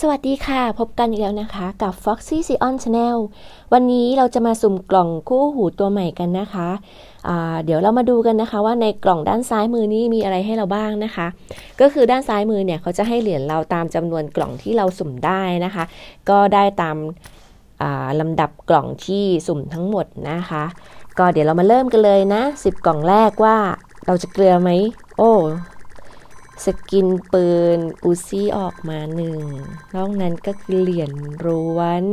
สวัสดีค่ะ พบกันอีกแล้วนะคะ กับ Foxy s e o n Channel วันนี้เราจะมาสุ่มกล่องคู่หูตัวใหม่กันนะคะเดี๋ยวเรามาดูกันนะคะ ว่าในกล่องด้านซ้ายมือนี้มีอะไรให้เราบ้างนะคะ ก็คือด้านซ้ายมือเนี่ยเขาจะให้เหรียญเราตามจำนวนกล่องที่เราสุ่มได้นะคะ ก็ได้ตามาลำดับกล่องที่สุ่มทั้งหมดนะคะ ก็เดี๋ยวเรามาเริ่มกันเลยนะ 10 กล่องแรกว่าเราจะเกลือไหมโอ้ สกินปืนอูซี่ออกมาหนึ่งนอกนั้นก็คือเหรียญร้วน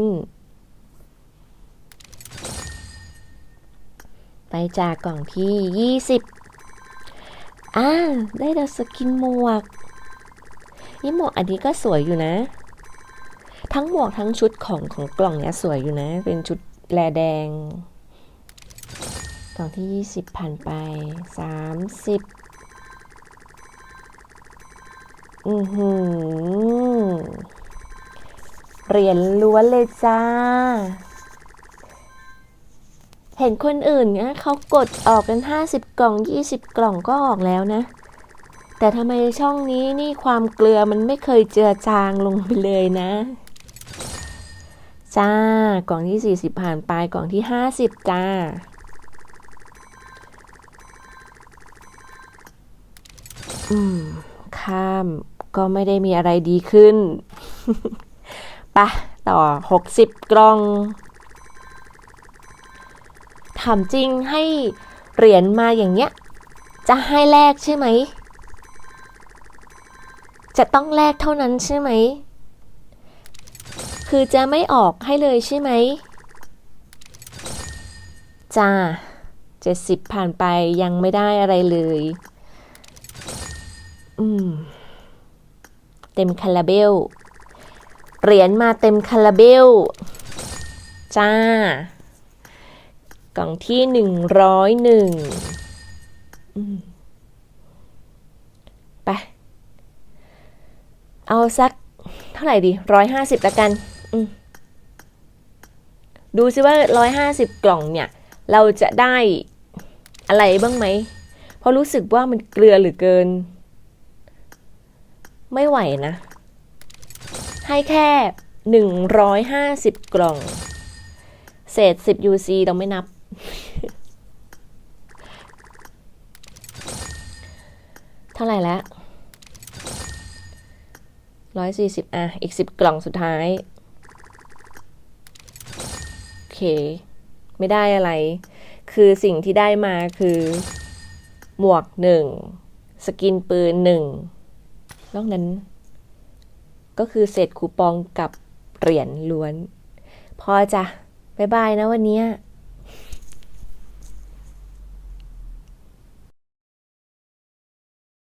ไปจากกล่องที่ 20 อ่า ได้ดาวสกินหมวก นี่หมวกอันนี้ก็สวยอยู่นะ ทั้งหมวกทั้งชุดของของกล่องเนี้ยสวยอยู่นะ เป็นชุดแลแดง กล่องที่ 20 ผ่านไป 30 อือหือเหรียญล้วนเลยจ้า เห็นคนอื่นนะเขากดออกกัน 50 กล่อง 20 กล่องก็ออกแล้วนะ แต่ทำไมช่องนี้นี่ความเกลือมันไม่เคยเจือจางลงไปเลยนะ จ้า กล่องที่ 40 ผ่านไปกล่องที่ 50 จ้าอืม ข้าม ก็ไม่ได้มีอะไรดีขึ้นไปะต่อ 60 กล่อง ถามจริงให้เหรียญมาอย่างเงี้ย จะให้แลกใช่ไหม จะต้องแลกเท่านั้นใช่ไหม คือจะไม่ออกให้เลยใช่ไหม จ้า70ผ่านไปยังไม่ได้อะไรเลย อืม เต็มคาราเบล เหรียญมาเต็มคาราเบล จ้า กล่องที่หนึ่งร้อยหนึ่งไป เอาสัก เท่าไหร่ดีร้อยห้าสิบละกัน ดูซิว่าร้อยห้าสิบกล่องเนี่ย เราจะได้อะไรบ้างไหม เพราะรู้สึกว่ามันเกลือหรือเกิน ไม่ไหวนะ ให้แค่หนึ่งร้อยห้าสิบกล่อง เศษสิบ UC เราไม่นับ เท่าไหร่แล้วร้อยสี่สิบอะ อีกสิบกล่องสุดท้าย โอเค ไม่ได้อะไร คือสิ่งที่ได้มาคือ หมวกหนึ่ง สกินปืนหนึ่ง นอกนั้น ก็คือเศษคูปองกับเหรียญล้วน พอจ้ะ บ๊ายบายนะวันนี้